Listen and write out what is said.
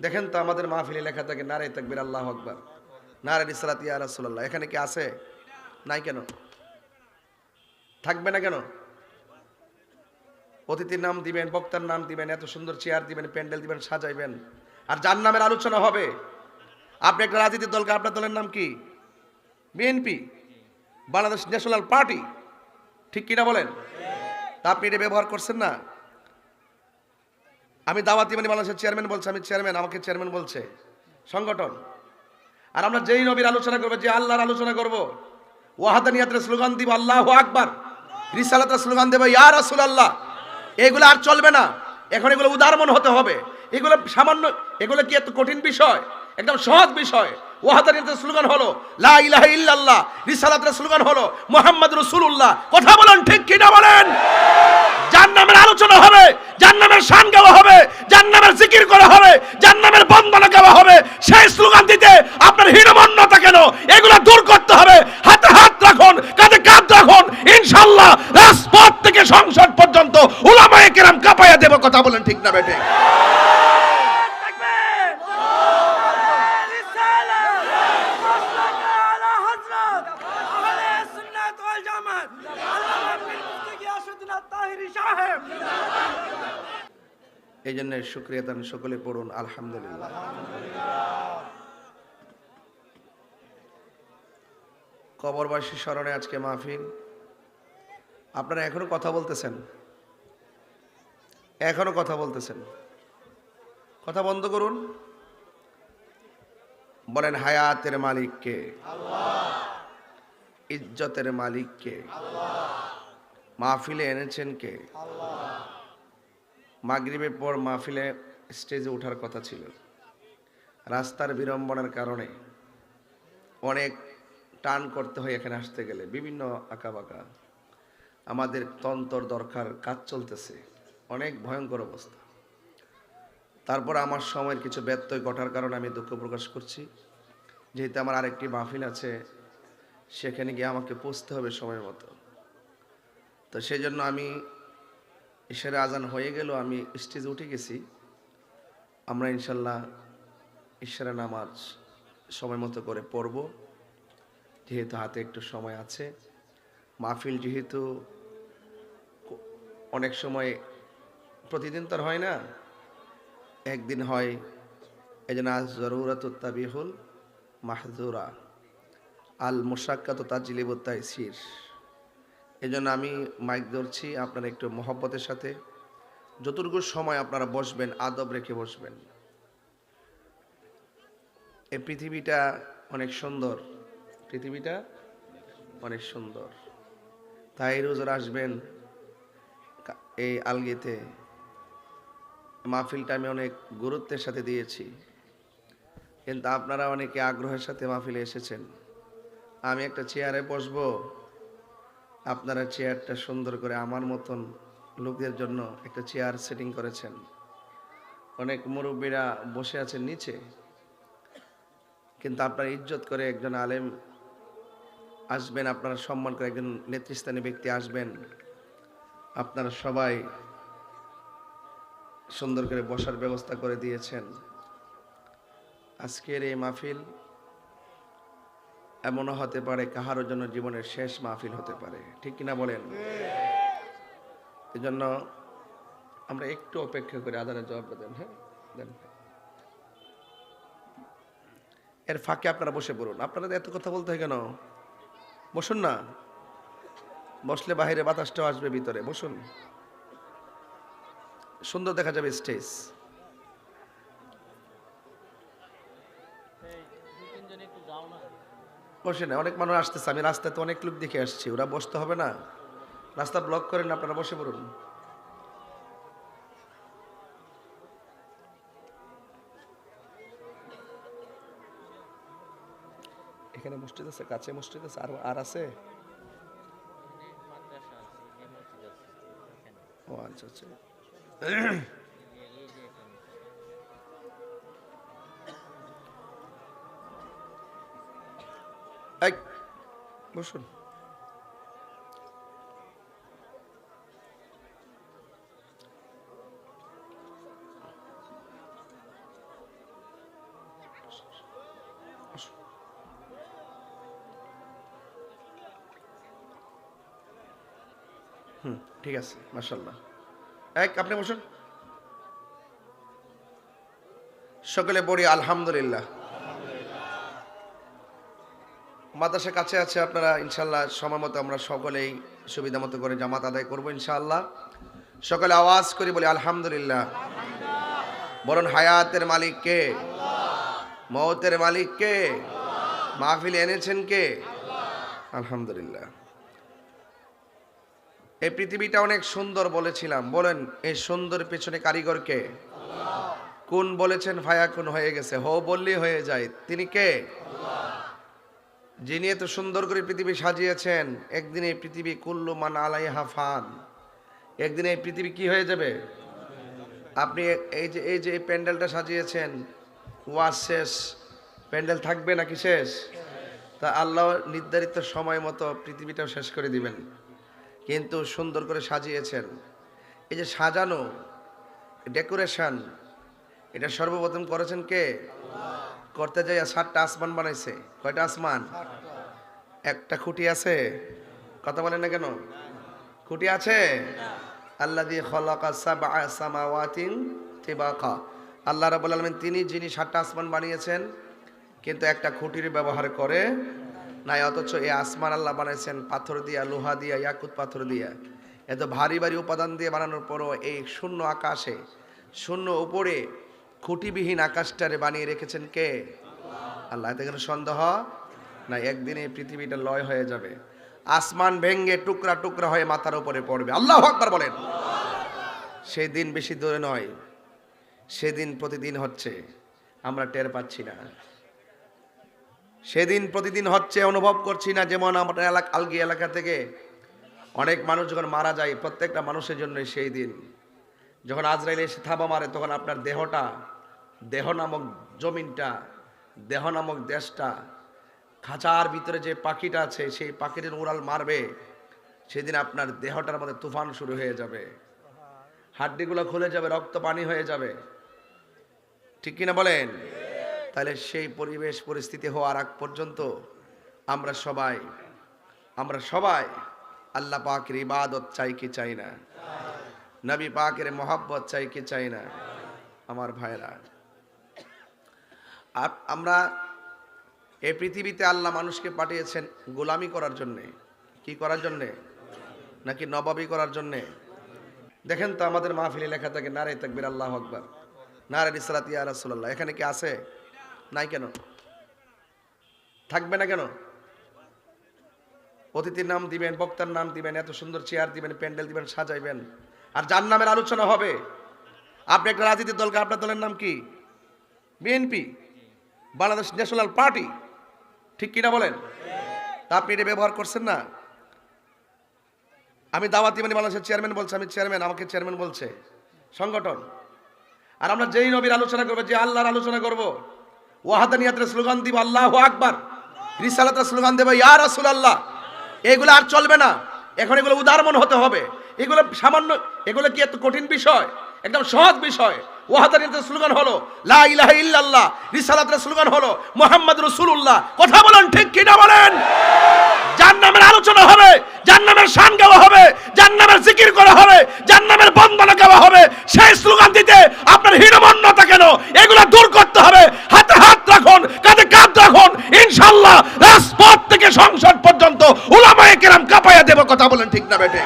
দেখেন তো আমাদের মাহফিলে লেখা থাকে নারে তাকবির, আল্লাহ আকবার। নারে ইসলাত ইয়া রাসূলুল্লাহ। এখানে কি আছে? নাই কেন? থাকবে না কেন? অতিথির নাম দিবেন, বক্তার নাম দিবেন, এত সুন্দর চেয়ার দিবেন, প্যান্ডেল দিবেন, সাজাইবেন। আর যার নামের আলোচনা হবে, আপনি একটা রাজনীতির দলকে, আপনার দলের নাম কি? বিএনপি? Bangladesh national party? ঠিক কিনা বলেন? তা আপনি এটা ব্যবহার করছেন না? আমি দাওয়াতি মানে বাংলাদেশের চেয়ারম্যান বলছে, আমি চেয়ারম্যান, আমাকে চেয়ারম্যান বলছে। সংগঠন। আর আমরা যেই নবীর আলোচনা করব, যে আল্লাহর আলোচনা করব ওয়াহাদানিয়াতের স্লোগান দিব, আল্লাহ আকবার। রিসালাতের স্লোগান দেবো, ইয়া রাসুল আল্লাহ এগুলো আর চলবে না। এখন এগুলো উদারমন হতে হবে। এগুলো সামান্য, এগুলো কি এত কঠিন বিষয়? একদম সহজ বিষয়। ওয়াহাদানিয়াতের স্লোগান হলো, লা ইলাহা রিসালাতের স্লোগান হলো মোহাম্মদ রসুল্লাহ কথা বলেন ঠিক কিনা বলেন? যার নামের আলোচনা হবে যার নামের শান গাওয়া হবে জান্নামের জিকির করা হবে জান্নামের বন্দনা গাওয়া হবে। সেই স্লোগান দিতে আপনার হীনমন্যতা কেন? এগুলো দূর করতে হবে। হাতে হাত রাখুন, কাঁধে কাঁধ রাখুন। ইনশাল্লাহ রাজপথ থেকে সংসদ পর্যন্ত উলামায়ে কেরাম কাপাইয়া দেব, কথা বলেন ঠিক না বেটে এই জন্য শুক্রিয়া দান সকলে পড়ুন, আলহামদুলিল্লাহ। কবরবাসী স্মরণে আজকে মাহফিল। আপনারা এখনও কথা বলতেছেন? এখনও কথা বলতেছেন? কথা বন্ধ করুন। বলেন, হায়াতের মালিককে। ইজ্জতের মালিককে। মাহফিলে এনেছেন কে? মাগরিবের পর মাহফিলে স্টেজে ওঠার কথা ছিল। রাস্তার বিড়ম্বনার কারণে অনেক টান করতে হয় এখানে আসতে গেলে, বিভিন্ন আঁকাবাঁকা। আমাদের তন্তর দরকার, কাজ চলতেছে, অনেক ভয়ঙ্কর অবস্থা। তারপর আমার সময়ের কিছু ব্যত্যয় ঘটার কারণে আমি দুঃখ প্রকাশ করছি। যেহেতু আমার আরেকটি মাহফিল আছে, সেখানে গিয়ে আমাকে পৌঁছতে হবে সময় মতো। তো সেই জন্য আমি ঈশ্বরের আজান হয়ে গেল, আমি স্টেজে উঠে গেছি। আমরা ইনশাল্লাহ ঈশ্বরের নামাজ সময় মতো করে পড়ব। যেহেতু হাতে একটু সময় আছে। মাহফিল যেহেতু অনেক সময় প্রতিদিন তো হয় না। একদিন হয় এই জন্য আজ জরুরত তাবিহুল মাহজুরা আল মুশাক্কাত তাজিলিবুত্তাই সির এই জন্য আমি মাইক ধরছি আপনারা একটু মহব্বতের সাথে। যতটুকু সময় আপনারা বসবেন, আদব রেখে বসবেন। এই পৃথিবীটা অনেক সুন্দর। পৃথিবীটা অনেক সুন্দর। তাই রোজার আসবেন এই আলগিতে। মাহফিলটা আমি অনেক গুরুত্বের সাথে দিয়েছি। কিন্তু আপনারা অনেকে আগ্রহের সাথে মাহফিলে এসেছেন। আমি একটা চেয়ারে বসবো। আপনারা চেয়ারটা সুন্দর করে আমার মতন লোকদের জন্য একটা চেয়ার সেটিং করেছেন। অনেক মুরব্বীরা বসে আছেন নিচে। কিন্তু আপনারা ইজ্জত করে একজন আলেম আসবেন, আপনারা সম্মান করে একজন নেতৃস্থানীয় ব্যক্তি আসবেন, আপনারা সবাই সুন্দর করে বসার ব্যবস্থা করে দিয়েছেন। আজকের এই মাহফিল এমনও হতে পারে, কাহারও জন্য জীবনের শেষ মাহফিল হতে পারে। ঠিক কিনা বলেন? এজন্য আমরা একটু অপেক্ষা করে, আদানের জবাব দেন হ্যাঁ? দেন। এর ফাঁকে আপনারা বসে পড়ুন। আপনারা এত কথা বলতে হয় কেন? বসুন না। বসলে বাহিরে বাতাসটাও আসবে ভিতরে। বসুন। সুন্দর দেখা যাবে স্টেজ বসে না অনেক মানুষ আসতেছে, আমি রাস্তায় তো অনেক লোক দেখে আসছি, ওরা বসতে হবে না। রাস্তা ব্লক করেন, আপনারা বসে পড়ুন। এখানে মসজিদ আছে, কাছে মসজিদ আছে, আর আর আছে? ও আচ্ছা আচ্ছা। এক বসুন। হুম ঠিক আছে মাশাল্লাহ এক আপনি বসুন। সকলে বলি আলহামদুলিল্লাহ। মাদ্রাসা কাছে আছে আপনারা ইনশাল্লাহ সময় মতো আমরা সকলেই সুবিধা মতো করে জামাত আদায় করব, ইনশাআল্লাহ। সকলে আওয়াজ করি, বলি আলহামদুলিল্লাহ। বলুন, হায়াতের মালিক কে? মৌতের মালিক কে? মাহফিল এনেছেন কে? আলহামদুলিল্লাহ। এই পৃথিবীটা অনেক সুন্দর বলেছিলাম। বলেন, এই সুন্দর পেছনে কারিগর কে? কোন বলেছেন ভায়া কোন হয়ে গেছে? হো বললেই হয়ে যায়। তিনি কে? যিনি এত সুন্দর করে পৃথিবী সাজিয়েছেন, একদিন এই পৃথিবী কুল্লু মান আলাইহা ফান। একদিন এই পৃথিবী কি হয়ে যাবে? আপনি এই যে এই যে এই প্যান্ডেলটা সাজিয়েছেন, ওয়াজ শেষ। প্যান্ডেল থাকবে নাকি শেষ? তা আল্লাহ নির্ধারিত সময় মতো পৃথিবীটাও শেষ করে দিবেন। কিন্তু সুন্দর করে সাজিয়েছেন। এই যে সাজানো, ডেকোরেশন, এটা সর্বপ্রথম করেছেন কে? করতে যাই সাতটা আসমান বানাইছে। কয়টা আসমান? একটা খুঁটি আছে। কথা বলেন না কেন? খুঁটি আছে? আল্লাহ দিয়ে খলাকা সামাওয়াতিন তিবাকা। আল্লাহ রাবুল আলমিন তিনি, যিনি সাতটা আসমান বানিয়েছেন, কিন্তু একটা খুঁটির ব্যবহার করে নাই, অথচ এই আসমান আল্লাহ বানাইছেন পাথর দিয়া, লোহা দিয়া, ইয়াকুত পাথর দিয়া। এত ভারী ভারী উপাদান দিয়ে বানানোর পরও এই শূন্য আকাশে, শূন্য উপরে খুঁটিবিহীন আকাশটারে বানিয়ে রেখেছেন কে? আল্লাহ, এতে কোনো সন্দেহ? না, একদিনে পৃথিবীটা লয় হয়ে যাবে। আসমান ভেঙ্গে টুকরা টুকরা হয়ে মাথার উপরে পড়বে। আল্লাহ আকবার বলেন। সেই দিন বেশি দূরে নয়। সেদিন প্রতিদিন হচ্ছে। আমরা টের পাচ্ছি না। সেদিন প্রতিদিন হচ্ছে, অনুভব করছি না, যেমন আমরা এলাকা আলগি এলাকা থেকে অনেক মানুষ যখন মারা যায়, প্রত্যেকটা মানুষের জন্য সেই দিন। যখন আজরাইল এসে থাবা মারে, তখন আপনার দেহটা দেহ নামক জমিনটা, দেহ নামক দেশটা, খাঁচার ভিতরে যে পাখিটা আছে, সেই পাখির উড়াল মারবে, সেদিন আপনার দেহটার মধ্যে তুফান শুরু হয়ে যাবে। হাড্ডিগুলো খুলে যাবে, রক্ত পানি হয়ে যাবে। ঠিক কিনা বলেন? তাহলে সেই পরিবেশ, পরিস্থিতি হওয়ার আগ পর্যন্ত আমরা সবাই আমরা সবাই আল্লাহ পাকের ইবাদত চাই কি চাই না? নবী পাকের মহাব্বত চাই কি চাই না? আমার ভাইরা আপ- আমরা এই পৃথিবীতে আল্লাহ মানুষকে পাঠিয়েছেন গোলামি করার জন্যে। কি করার জন্যে? নাকি নবাবি করার জন্যে? দেখেন তো আমাদের মাহফিলে লেখা থাকে, নারে তাকবির, আল্লাহ আকবার। নারে ইসরাত ইয়া রাসূলুল্লাহ। এখানে কি আছে? নাই কেন? থাকবে না কেন? অতিথির নাম দিবেন, বক্তার নাম দিবেন, এত সুন্দর চেয়ার দিবেন, প্যান্ডেল দিবেন, সাজাইবেন। আর যার নামের আলোচনা হবে, আপনি একটা রাজনীতির দলকে, আপনার দলের নাম কি? বিএনপি। Bangladesh national party. ঠিক কিনা বলেন? তা আপনি এটা ব্যবহার করছেন না? আমি দাওয়াতি মানে বাংলাদেশের চেয়ারম্যান বলছে আমি চেয়ারম্যান আমাকে চেয়ারম্যান বলছে। সংগঠন। আর আমরা যেই নবীর আলোচনা করব যে আল্লাহর আলোচনা করব ওয়াহাদানিয়াতের স্লোগান দিব আল্লাহ আকবার। রিসালাতের স্লোগান দেবো ইয়া রাসূল আল্লাহ এগুলো আর চলবে না। এখন এগুলো উদারমন হতে হবে। এগুলো সামান্য এগুলো কি এত কঠিন বিষয়? একদম সহজ বিষয়। ওয়াহাদানিয়াতের স্লোগান হলো, লা ইলাহা ইল্লাল্লাহ। রিসালাতের স্লোগান হলো, মোহাম্মদ রাসূলুল্লাহ। কথা বলেন ঠিক কিনা বলেন? যার নামের আলোচনা হবে যার নামের শান গাওয়া হবে যার নামের জিকির করা হবে যার নামের বন্দনা গাওয়া হবে। সেই স্লোগান দিতে আপনার হীনমন্যতা কেন? এগুলো দূর করতে হবে। হাতে হাত রাখুন, কাঁধে কাঁধ রাখুন। ইনশাল্লাহ রাজপথ থেকে সংসদ পর্যন্ত উলামায়ে কেরাম কাঁপাইয়া দেব। কথা বলেন ঠিক না বেটে